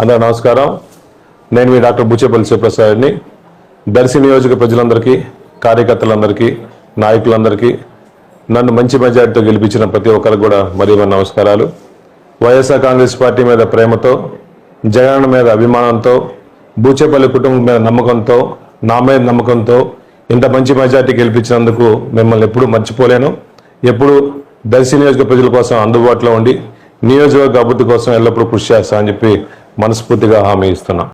అందరూ నమస్కారం. నేను మీ డాక్టర్ బుచ్చేపల్లి శివప్రసాద్ని. దర్శి నియోజక ప్రజలందరికీ కార్యకర్తలందరికీ నాయకులందరికీ నన్ను మంచి మెజార్టీతో గెలిపించిన ప్రతి ఒక్కరికి కూడా మరీ మన నమస్కారాలు. వైఎస్ఆర్ కాంగ్రెస్ పార్టీ మీద ప్రేమతో జగన్ మీద అభిమానంతో బూచేపల్లి కుటుంబం మీద నమ్మకంతో నా మీద నమ్మకంతో ఇంత మంచి మెజార్టీ గెలిపించినందుకు మిమ్మల్ని ఎప్పుడూ మర్చిపోలేను. ఎప్పుడు దర్శి నియోజక ప్రజల కోసం అందుబాటులో ఉండి నియోజకవర్గ అభివృద్ధి కోసం ఎల్లప్పుడూ కృషి చేస్తామని చెప్పి మనస్ఫూర్తిగా హామీ ఇస్తున్నాం.